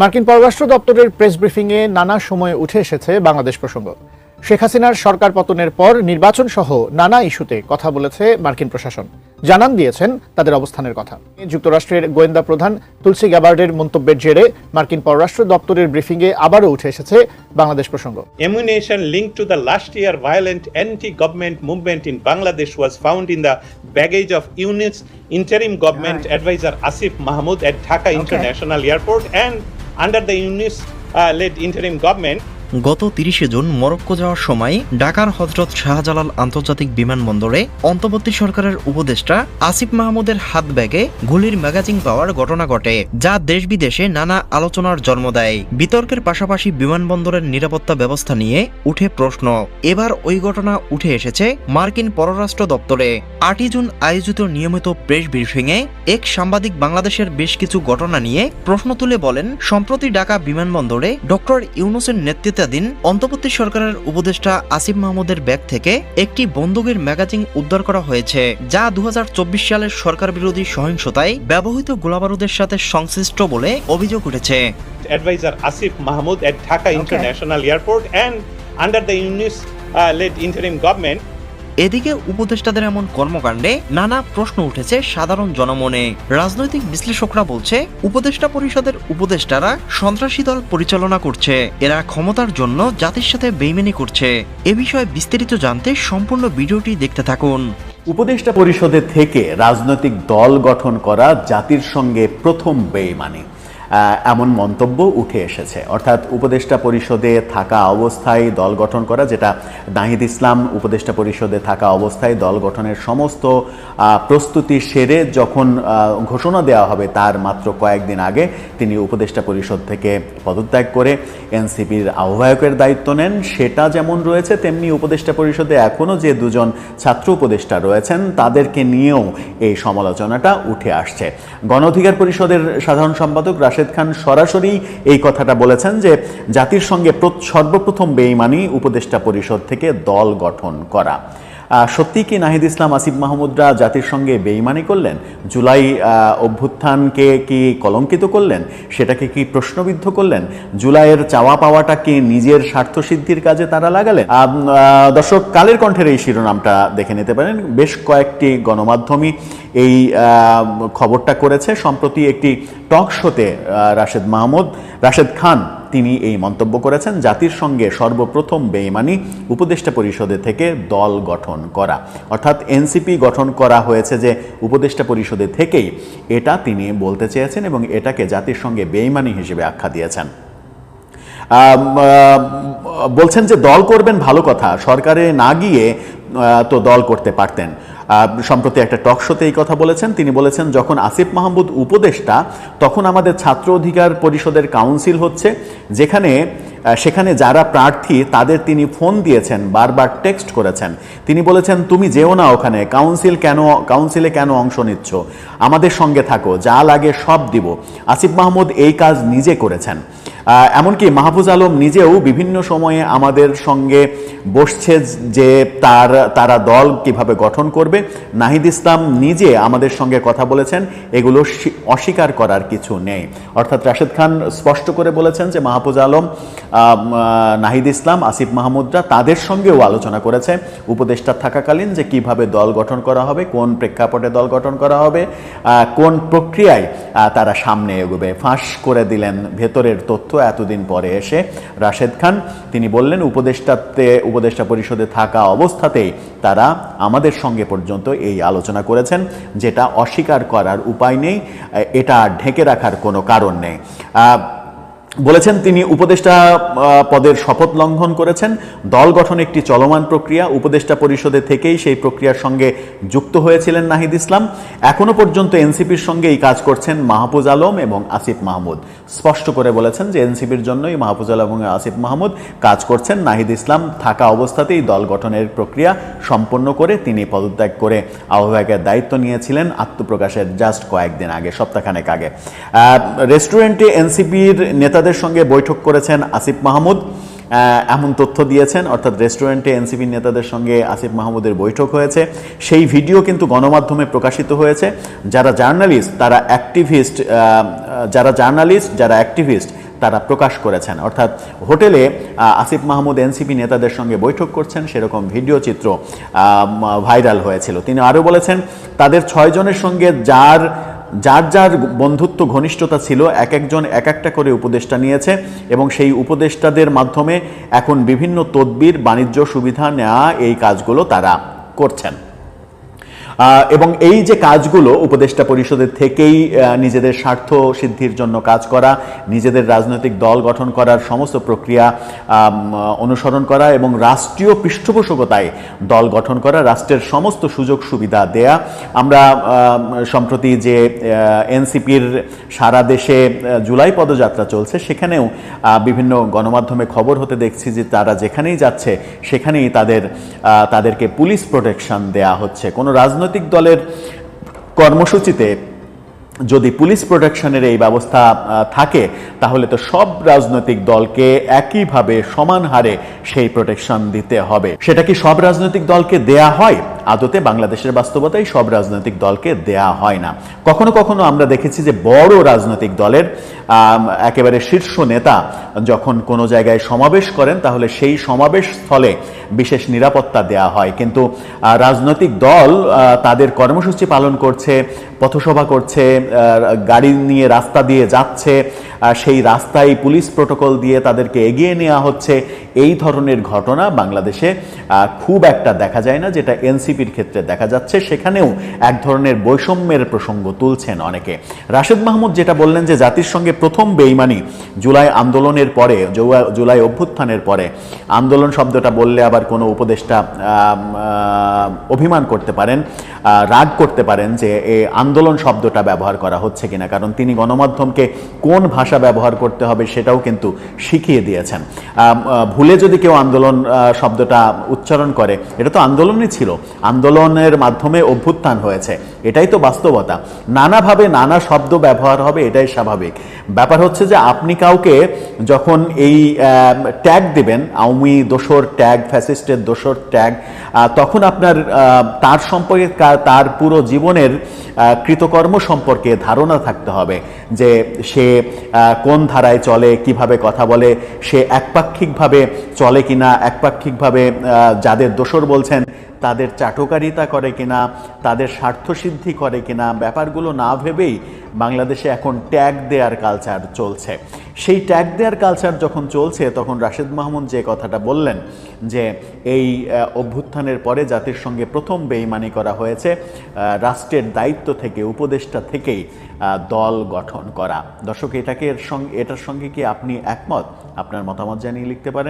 মার্কিন পররাষ্ট্র দপ্তরের প্রেস ব্রিফিংয়ে নানা সময়ে উঠে এসেছে বাংলাদেশ প্রসঙ্গ। শেখ হাসিনার সরকার পতনের পর নির্বাচন সহ নানা ইস্যুতে কথা বলেছে মার্কিন প্রশাসন। জানান দিয়েছেন তাদের অবস্থানের কথা। যুক্তরাষ্ট্রের গোয়েন্দা প্রধান তুলসী গ্যাবার্ডের মন্তব্যের জেরে মার্কিন পররাষ্ট্র দপ্তরের ব্রিফিংয়ে আবারও উঠে এসেছে বাংলাদেশ প্রসঙ্গ। Ammunition linked to the last year violent anti-government movement in Bangladesh was found in the baggage of UNIT's interim government adviser Asif Mahmud at Dhaka international airport and under the UNIS uh, led interim government গত তিরিশে June Morocco যাওয়ার সময় ঢাকার হজরত শাহজালাল আন্তর্জাতিক বিমানবন্দরে অন্তর্বর্তী সরকারের উপদেষ্টা আসিফ মাহমুদের হাত ব্যাগে গুলির ম্যাগাজিন পাওয়ার ঘটনা ঘটে, যা দেশ বিদেশে নানা আলোচনার জন্ম দেয়। বিতর্কের পাশাপাশি বিমানবন্দরের নিরাপত্তা ব্যবস্থা নিয়ে উঠে প্রশ্ন। এবার ওই ঘটনা উঠে এসেছে মার্কিন পররাষ্ট্র দপ্তরে। আটই জুন আয়োজিত নিয়মিত প্রেস ব্রিফিংয়ে এক সাংবাদিক বাংলাদেশের বেশ কিছু ঘটনা নিয়ে প্রশ্ন তুলে বলেন, সম্প্রতি ঢাকা বিমানবন্দরে ডক্টর ইউনুসের নেতৃত্বাধীন অন্তর্বর্তী সরকারের উপদেষ্টা আসিফ মাহমুদের ব্যাগ থেকে একটি বন্দুকের ম্যাগাজিন উদ্ধার করা হয়েছে যা দু হাজার চব্বিশ সালের সরকার বিরোধী সহিংসতায় ব্যবহৃত গোলাবারুদের সাথে সংশ্লিষ্ট বলে অভিযোগ উঠেছে। Adviser Asif Mahmud at Dhaka international airport and under the Yunus uh, interim government এদিকে উপদেষ্টাদের এমন কর্মকাণ্ডে নানা প্রশ্ন উঠেছে সাধারণ জনমনে। রাজনৈতিক বিশ্লেষকরা বলছে, উপদেষ্টা পরিষদের উপদেষ্টারা সন্ত্রাসী দল পরিচালনা করছে। এরা ক্ষমতার জন্য জাতির সাথে বেইমেনি করছে। এ বিষয়ে বিস্তারিত জানতে সম্পূর্ণ ভিডিওটি দেখতে থাকুন। উপদেষ্টা পরিষদে থেকে রাজনৈতিক দল গঠন করা জাতির সঙ্গে প্রথম বেইমানি। এমন মন্তব্য উঠে এসেছে। অর্থাৎ উপদেষ্টা পরিষদে থাকা অবস্থায় দল গঠন করা, যেটা নাহিদ ইসলাম উপদেষ্টা পরিষদে থাকা অবস্থায় দল গঠনের সমস্ত প্রস্তুতি সেরে যখন ঘোষণা দেওয়া হবে, তার মাত্র কয়েকদিন আগে তিনি উপদেষ্টা পরিষদ থেকে পদত্যাগ করে এনসিপির আহ্বায়কের দায়িত্ব নেন। সেটা যেমন রয়েছে, তেমনি উপদেষ্টা পরিষদে এখনও যে দুজন ছাত্র উপদেষ্টা রয়েছেন, তাদেরকে নিয়েও এই সমালোচনাটা উঠে আসছে। গণ অধিকার পরিষদের সাধারণ সম্পাদক রাশেদ খান সরাসরি এই কথাটা বলেছেন যে জাতির সঙ্গে সর্বপ্রথম বেইমানি উপদেষ্টা পরিষদ থেকে দল গঠন করা। সত্যি কি নাহিদ ইসলাম, আসিফ মাহমুদরা জাতির সঙ্গে বেইমানি করলেন? জুলাই অভ্যুত্থানকে কি কলঙ্কিত করলেন? সেটাকে কি প্রশ্নবিদ্ধ করলেন? জুলাইয়ের চাওয়া পাওয়াটা কি নিজের স্বার্থসিদ্ধির কাজে তারা লাগালেন? দর্শক, কালের কণ্ঠের এই শিরোনামটা দেখে নিতে পারেন। বেশ কয়েকটি গণমাধ্যমই এই খবরটা করেছে। সম্প্রতি একটি টক শোতে রাশেদ মাহমুদ, রাশেদ খান তিনি এই মন্তব্য করেছেন, জাতির সঙ্গে সর্বপ্রথম বেইমানি উপদেষ্টা পরিষদে থেকে দল গঠন করা। অর্থাৎ এনসিপি গঠন করা হয়েছে যে উপদেষ্টা পরিষদে থেকেই। এটা তিনি বলতে চেয়েছেন এবং এটাকে জাতির সঙ্গে বেইমানি হিসেবে আখ্যা দিয়েছেন। বলছেন যে দল করবেন ভালো কথা, সরকারে না গিয়ে তো দল করতে পারতেন। সম্প্রতি একটা টক শোতে এই কথা বলেছেন। তিনি বলেছেন, যখন আসিফ মাহমুদ উপদেষ্টা, তখন আমাদের ছাত্র অধিকার পরিষদের কাউন্সিল হচ্ছে, যেখানে সেখানে যারা প্রার্থী, তাদের তিনি ফোন দিয়েছেন, বারবার টেক্সট করেছেন। তিনি বলেছেন, তুমি যেও না ওখানে, কাউন্সিল কেন, কাউন্সিলে কেন অংশ নিচ্ছ? আমাদের সঙ্গে থাকো, যা লাগে সব দিব। আসিফ মাহমুদ এই কাজ নিজে করেছেন। এমনকি মাহফুজ আলম নিজেও বিভিন্ন সময়ে আমাদের সঙ্গে বসছে যে তার, তারা দল কীভাবে গঠন করবে। নাহিদ ইসলাম নিজে আমাদের সঙ্গে কথা বলেছেন, এগুলো অস্বীকার করার কিছু নেই। অর্থাৎ রাশেদ খান স্পষ্ট করে বলেছেন যে মাহফুজ আলম নাহিদ ইসলাম, আসিফ মাহমুদরা তাদের সঙ্গেও আলোচনা করেছে। উপদেষ্টা থাকাকালীন যে কীভাবে দল গঠন করা হবে, কোন প্রেক্ষাপটে দল গঠন করা হবে কোন প্রক্রিয়ায় তারা সামনে এগোবে। ফাঁস করে দিলেন ভেতরের তথ্য এতদিন পরে এসে রাশেদ খান, তিনি বললেন উপদেষ্টাতে উপদেষ্টা পরিষদে থাকা অবস্থাতেই তারা আমাদের সঙ্গে পর্যন্ত এই আলোচনা করেছেন, যেটা অস্বীকার করার উপায় নেই এটা ঢেকে রাখার কোনো কারণ নেই। বলেছেন, তিনি উপদেষ্টা পদের শপথ লঙ্ঘন করেছেন। দল গঠন একটি চলমান প্রক্রিয়া। উপদেষ্টা পরিষদে থেকেই সেই প্রক্রিয়ার সঙ্গে যুক্ত হয়েছিলেন নাহিদ ইসলাম। এখনও পর্যন্ত এনসিপির সঙ্গে এই কাজ করছেন মাহফুজ আলম এবং আসিফ মাহমুদ। স্পষ্ট করে বলেছেন যে, এনসিপির জন্যই মাহফুজ আলম এবং আসিফ মাহমুদ কাজ করছেন। নাহিদ ইসলাম থাকা অবস্থাতেই দল গঠনের প্রক্রিয়া সম্পন্ন করে তিনি পদত্যাগ করে আহ্বায়কের দায়িত্ব নিয়েছিলেন আত্মপ্রকাশের জাস্ট কয়েকদিন আগে, সপ্তাহখানেক আগে। রেস্টুরেন্টে এনসিপির নেতাদের সঙ্গে বৈঠক করেছেন আসিফ মাহমুদ। এমন তথ্য দিয়েছেন, অর্থাৎ রেস্টুরেন্টে এনসিপি নেতাদের সঙ্গে আসিফ মাহমুদের বৈঠক হয়েছে। সেই ভিডিও কিন্তু গণমাধ্যমে প্রকাশিত হয়েছে। যারা জার্নালিস্ট, তারা অ্যাক্টিভিস্ট যারা জার্নালিস্ট, যারা অ্যাক্টিভিস্ট, তারা প্রকাশ করেছেন। অর্থাৎ হোটেলে আসিফ মাহমুদ এনসিপি নেতাদের সঙ্গে বৈঠক করছেন, সেরকম ভিডিও চিত্র ভাইরাল হয়েছিল। তিনি আরও বলেছেন, তাদের ছয়জনের সঙ্গে যার যার যার বন্ধুত্ব, ঘনিষ্ঠতা ছিল, এক একজন এক একটা করে উপদেষ্টা নিয়েছে এবং সেই উপদেষ্টাদের মাধ্যমে এখন বিভিন্ন তদবির, বাণিজ্য সুবিধা নেওয়া এই কাজগুলো তারা করছেন। এবং এই যে কাজগুলো উপদেষ্টা পরিষদের থেকেই নিজেদের স্বার্থ সিদ্ধির জন্য কাজ করা, নিজেদের রাজনৈতিক দল গঠন করার সমস্ত প্রক্রিয়া অনুসরণ করা এবং রাষ্ট্রীয় পৃষ্ঠপোষকতায় দল গঠন করা, রাষ্ট্রের সমস্ত সুযোগ সুবিধা দেয়া, আমরা সম্প্রতি যে এনসিপির সারা দেশে জুলাই পদযাত্রা চলছে, সেখানেও বিভিন্ন গণমাধ্যমে খবর হতে দেখছি যে তারা যেখানেই যাচ্ছে, সেখানেই তাদের তাদেরকে পুলিশ প্রোটেকশন দেয়া হচ্ছে। কোনো রাজনৈতিক দলের কর্মসূচিতে যদি পুলিশ প্রোটেকশনের এই ব্যবস্থা থাকে, তাহলে তো সব রাজনৈতিক দলকে একইভাবে সমান হারে সেই প্রোটেকশন দিতে হবে। সেটা কি সব রাজনৈতিক দলকে দেয়া হয়? আদতে বাংলাদেশের বাস্তবতায় সব রাজনৈতিক দলকে দেয়া হয় না। কখনো কখনো আমরা দেখেছি যে বড় রাজনৈতিক দলের একেবারে শীর্ষ নেতা যখন কোনো জায়গায় সমাবেশ করেন, তাহলে সেই সমাবেশ স্থলে বিশেষ নিরাপত্তা দেয়া হয়। কিন্তু রাজনৈতিক দল তাদের কর্মসূচি পালন করছে, পথসভা করছে গাড়ি নিয়ে রাস্তা দিয়ে যাচ্ছে সেই রাস্তায় পুলিশ প্রোটোকল দিয়ে তাদেরকে এগিয়ে নেওয়া হচ্ছে, এই ধরনের ঘটনা বাংলাদেশে খুব একটা দেখা যায় না, যেটা এনসিপির ক্ষেত্রে দেখা যাচ্ছে। সেখানেও এক ধরনের বৈষম্যের প্রসঙ্গ তুলছেন অনেকে। রাশেদ মাহমুদ যেটা বললেন যে, জাতির সঙ্গে প্রথম বেইমানি জুলাই আন্দোলনের পরে জুলাই অভ্যুত্থানের পরে। আন্দোলন শব্দটা বললে আবার কোনো উপদেষ্টা অভিমান করতে পারেন রাগ করতে পারেন যে এই আন্দোলন শব্দটা ব্যবহার করা হচ্ছে কিনা। কারণ তিনি গণমাধ্যমকে কোন ভাষা ব্যবহার করতে হবে সেটাও কিন্তু শিখিয়ে দিয়েছেন। ভুলে যদি কেউ আন্দোলন শব্দটা উচ্চারণ করে। এটা তো আন্দোলনই ছিল। আন্দোলনের মাধ্যমে অভ্যুত্থান হয়েছে। এটাই তো বাস্তবতা। নানাভাবে নানা শব্দ ব্যবহার হবে, এটাই স্বাভাবিক। ব্যাপার হচ্ছে যে আপনি কাউকে যখন এই ট্যাগ দেবেন, আওয়ামী দোসর ট্যাগ, ফ্যাসিস্টের দোসর ট্যাগ তখন আপনার তার সম্পর্কে তার পুরো জীবনের কৃতকর্ম সম্পর্কে ধারণা থাকতে হবে যে সে কোন ধারায় চলে, কীভাবে কথা বলে, সে একপাক্ষিকভাবে চলে কিনা, একপাক্ষিকভাবে যাদের দোসর বলছেন তাদের চাটকারিতা করে কিনা, তাদের স্বার্থসিদ্ধি করে কিনা, ব্যাপারগুলো না ভেবেই বাংলাদেশে এখন ট্যাগ দেওয়ার কালচার চলছে। সেই ট্যাগ দেওয়ার কালচার যখন চলছে, তখন রাশেদ মাহমুদ যে কথাটা বললেন যে, এই অভ্যুত্থানের পরে জাতির সঙ্গে প্রথম বেইমানি করা হয়েছে রাষ্ট্রের দায়িত্ব থেকে, উপদেষ্টা থেকেই দল গঠন করা। দর্শক, এটাকে এর সঙ্গে, এটার সঙ্গে কি আপনি একমত? আপনার মতামত জানিয়ে লিখতে পারেন।